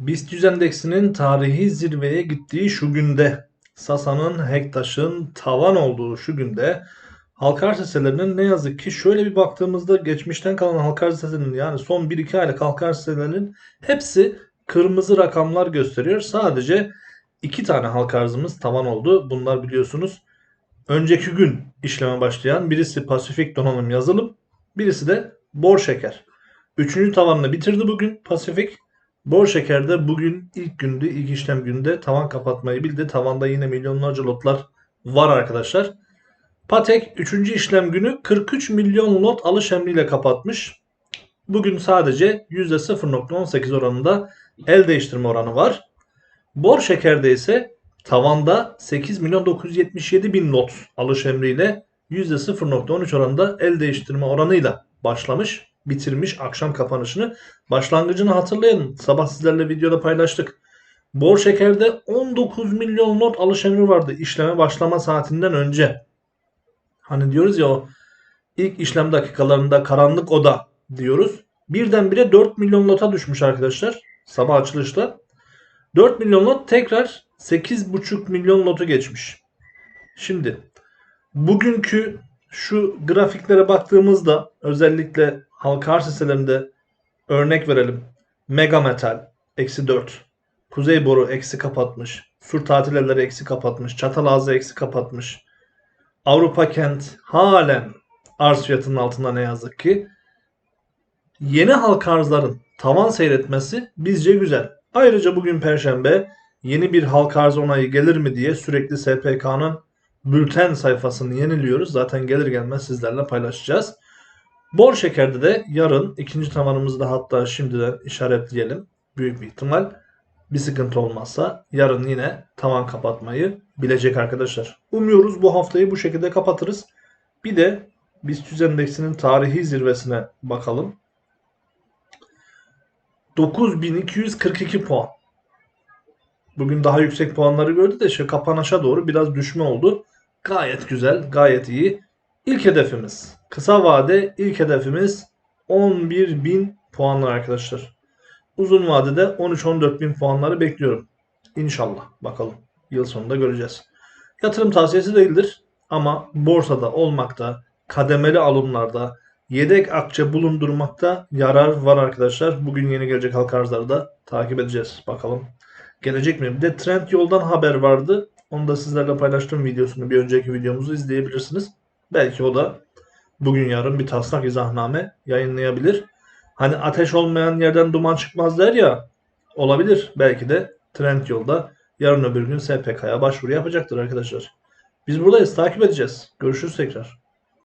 BIST endeksinin tarihi zirveye gittiği şu günde, Sasa'nın Hektaş'ın tavan olduğu şu günde halka arz hisselerinin ne yazık ki şöyle bir baktığımızda geçmişten kalan halka arz hisselerinin yani son 1-2 aylık halka arz hisselerinin hepsi kırmızı rakamlar gösteriyor. Sadece 2 tane halka arzımız tavan oldu. Bunlar biliyorsunuz önceki gün işleme başlayan birisi Pasifik Donanım Yazılım, birisi de Bor Şeker. Üçüncü tavanını bitirdi bugün Pasifik. Bor Şeker'de bugün ilk gündü, ilk işlem günde tavan kapatmayı bildi. Tavanda yine milyonlarca lotlar var arkadaşlar. Patek 3. işlem günü 43 milyon lot alış emriyle kapatmış. Bugün sadece %0.18 oranında el değiştirme oranı var. Bor Şeker'de ise tavanda 8 milyon 977 bin lot alış emriyle %0.13 oranında el değiştirme oranıyla başlamış bitirmiş akşam kapanışını. Başlangıcını hatırlayın. Sabah sizlerle videoda paylaştık. Bor şekerde 19 milyon lot alış emri vardı işleme başlama saatinden önce. Hani diyoruz ya o ilk işlem dakikalarında karanlık oda diyoruz. Birdenbire 4 milyon lota düşmüş arkadaşlar sabah açılışta. 4 milyon lot tekrar 8,5 milyon lotu geçmiş. Şimdi bugünkü şu grafiklere baktığımızda özellikle halka arz hisselerinde örnek verelim. Mega Metal eksi 4. Kuzey Boru eksi kapatmış. Sur tatil evleri eksi kapatmış. Çatalazı eksi kapatmış. Avrupa Kent halen arz fiyatının altında ne yazık ki. Yeni halka arzların tavan seyretmesi bizce güzel. Ayrıca bugün Perşembe yeni bir halka arz onayı gelir mi diye sürekli SPK'nın bülten sayfasını yeniliyoruz. Zaten gelir gelmez sizlerle paylaşacağız. Bor şekerde de yarın ikinci tavanımızı hatta şimdiden işaretleyelim. Büyük bir ihtimal bir sıkıntı olmazsa yarın yine tavan kapatmayı bilecek arkadaşlar. Umuyoruz bu haftayı bu şekilde kapatırız. Bir de BIST endeksinin tarihi zirvesine bakalım. 9242 puan. Bugün daha yüksek puanları gördü de şu kapanışa doğru biraz düşme oldu. Gayet güzel, gayet iyi. İlk hedefimiz, kısa vade ilk hedefimiz 11.000 puanlar arkadaşlar. Uzun vadede 13-14 bin puanları bekliyorum. İnşallah. Bakalım. Yıl sonunda göreceğiz. Yatırım tavsiyesi değildir. Ama borsada olmakta, kademeli alımlarda, yedek akçe bulundurmakta yarar var arkadaşlar. Bugün yeni gelecek halka arzları da takip edeceğiz. Bakalım gelecek mi? Bir de Trend Yol'dan haber vardı. Onu da sizlerle paylaştığım videosunu bir önceki videomuzu izleyebilirsiniz. Belki o da bugün yarın bir taslak izahname yayınlayabilir. Hani ateş olmayan yerden duman çıkmaz der ya olabilir. Belki de Trend Yol'da yarın öbür gün SPK'ya başvuru yapacaktır arkadaşlar. Biz buradayız takip edeceğiz. Görüşürüz tekrar.